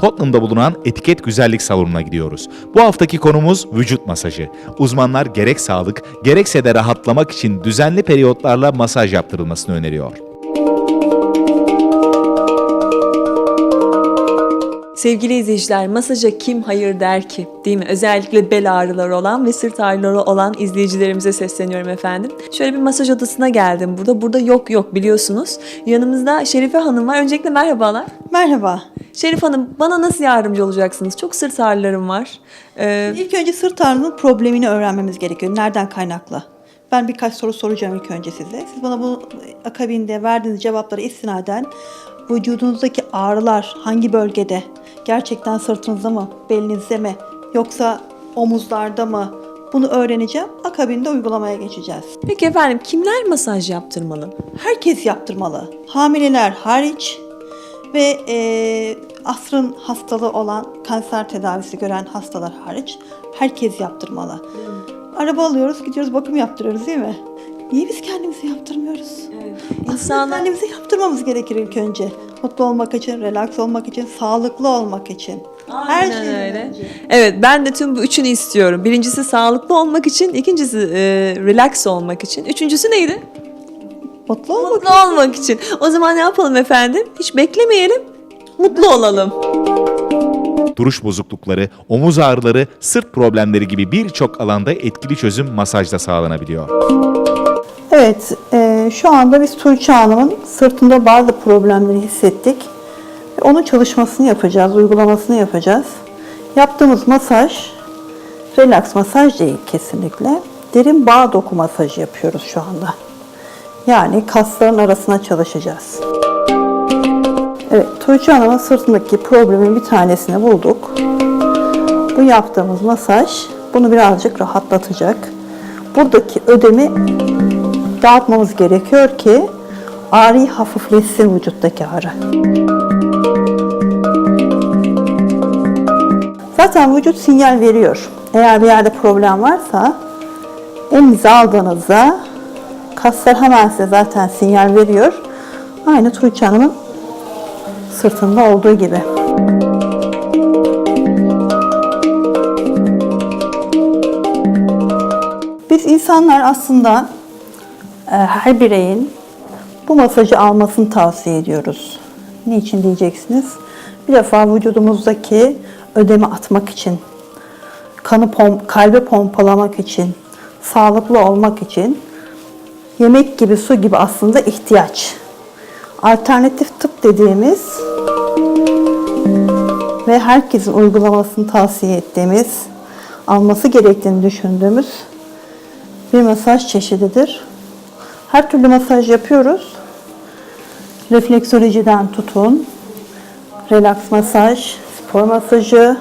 Tottenham'da bulunan Etiket Güzellik Salonu'na gidiyoruz. Bu haftaki konumuz vücut masajı. Uzmanlar gerek sağlık, gerekse de rahatlamak için düzenli periyotlarla masaj yaptırılmasını öneriyor. Sevgili izleyiciler, masaja kim hayır der ki? Değil mi? Özellikle bel ağrıları olan ve sırt ağrıları olan izleyicilerimize sesleniyorum efendim. Şöyle bir masaj odasına geldim burada. Burada yok yok biliyorsunuz. Yanımızda Şerife Hanım var. Öncelikle merhabalar. Merhaba. Şerif Hanım bana nasıl yardımcı olacaksınız? Çok sırt ağrılarım var. Ee, İlk önce sırt ağrının problemini öğrenmemiz gerekiyor. Nereden kaynaklı? Ben birkaç soru soracağım ilk önce size. Siz bana bu akabinde verdiğiniz cevaplara istinaden vücudunuzdaki ağrılar hangi bölgede? Gerçekten sırtınızda mı? Belinizde mi? Yoksa omuzlarda mı? Bunu öğreneceğim. Akabinde uygulamaya geçeceğiz. peki efendim kimler masaj yaptırmalı? Herkes yaptırmalı. Hamileler hariç ve e, asrın hastalığı olan kanser tedavisi gören hastalar hariç herkes yaptırmalı. Araba alıyoruz, gidiyoruz bakım yaptırıyoruz değil mi? Niye biz kendimizi yaptırmıyoruz? Aslında İnsanlar kendimizi yaptırmamız gerekir ilk önce. Mutlu olmak için, relax olmak için, sağlıklı olmak için. Her Aynen şeyden öyle. önce. Evet ben de tüm bu üçünü istiyorum. Birincisi sağlıklı olmak için, ikincisi e, relax olmak için, üçüncüsü neydi? Mutlu olmak Mutlu olmak için. O zaman ne yapalım efendim? Hiç beklemeyelim. Mutlu olalım. Duruş bozuklukları, omuz ağrıları, sırt problemleri gibi birçok alanda etkili çözüm masajda sağlanabiliyor. Evet, e, şu anda biz Tuğçe Hanım'ın sırtında bazı problemleri hissettik. Onun çalışmasını yapacağız, uygulamasını yapacağız. Yaptığımız masaj, relax masaj değil kesinlikle. Derin bağ doku masajı yapıyoruz şu anda. Yani kasların arasına çalışacağız. Evet, Tuğçe Hanım'ın sırtındaki problemin bir tanesini bulduk. Bu yaptığımız masaj bunu birazcık rahatlatacak. Buradaki ödemi dağıtmamız gerekiyor ki ağrıyı hafifletsin vücuttaki ağrı. Zaten vücut sinyal veriyor. Eğer bir yerde problem varsa elinize aldığınızda kaslar hemen size zaten sinyal veriyor. Aynı Tuğçe Hanım'ın sırtında olduğu gibi. Biz insanlar aslında e, her bireyin bu masajı almasını tavsiye ediyoruz. Niçin diyeceksiniz? Bir defa vücudumuzdaki ödemi atmak için, kanı pom kalbe pompalamak için, sağlıklı olmak için yemek gibi, su gibi aslında ihtiyaç. Alternatif tıp dediğimiz ve herkesin uygulamasını tavsiye ettiğimiz, alması gerektiğini düşündüğümüz bir masaj çeşididir. Her türlü masaj yapıyoruz. Refleksolojiden tutun, relax masaj, spor masajı,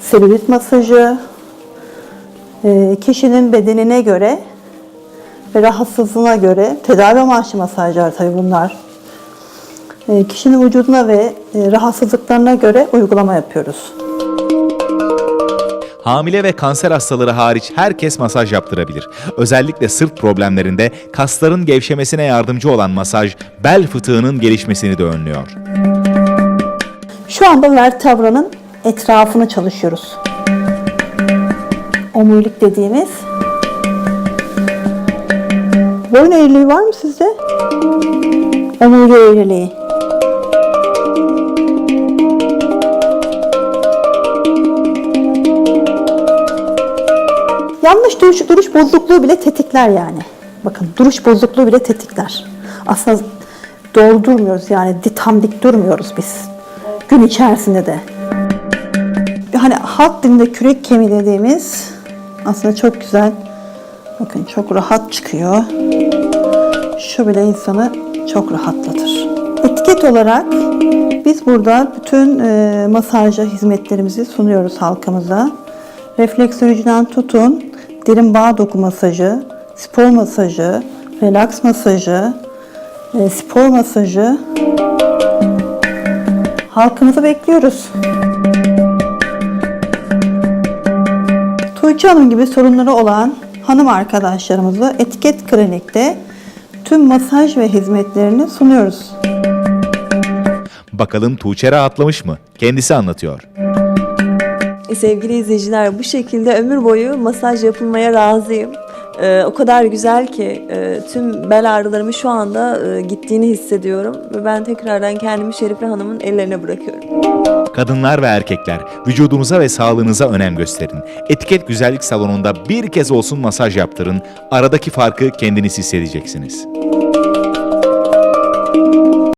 selülit masajı, e, kişinin bedenine göre ve rahatsızlığına göre tedavi amaçlı masajlar tabii bunlar. E, Kişinin vücuduna ve e, rahatsızlıklarına göre uygulama yapıyoruz. Hamile ve kanser hastaları hariç herkes masaj yaptırabilir. Özellikle sırt problemlerinde kasların gevşemesine yardımcı olan masaj bel fıtığının gelişmesini de önlüyor. Şu anda vertebranın etrafını çalışıyoruz. Omurilik dediğimiz. Boyun eğriliği var mı sizde? Omurga eğriliği. Yanlış duruş, duruş bozukluğu bile tetikler yani. Bakın duruş bozukluğu bile tetikler. Aslında doğru durmuyoruz yani tam dik durmuyoruz biz. Gün içerisinde de. Hani halk dilinde kürek kemiği dediğimiz aslında çok güzel. Bakın çok rahat çıkıyor. Şu bile insanı çok rahatlatır. Etiket olarak biz burada bütün e, masajla hizmetlerimizi sunuyoruz halkımıza. Refleksolojiden tutun, derin bağ doku masajı, spor masajı, relax masajı, e, spor masajı. Halkımızı bekliyoruz. Tuğçe Hanım gibi sorunları olan hanım arkadaşlarımızı Etiket Klinik'te tüm masaj ve hizmetlerini sunuyoruz. Bakalım Tuğçe rahatlamış mı? Kendisi anlatıyor. Sevgili izleyiciler bu şekilde ömür boyu masaj yapılmaya razıyım. Ee, o kadar güzel ki e, tüm bel ağrılarımı şu anda e, gittiğini hissediyorum ve ben tekrardan kendimi Şerife Hanım'ın ellerine bırakıyorum. Kadınlar ve erkekler vücudunuza ve sağlığınıza önem gösterin. Etiket Güzellik Salonu'nda bir kez olsun masaj yaptırın. Aradaki farkı kendiniz hissedeceksiniz.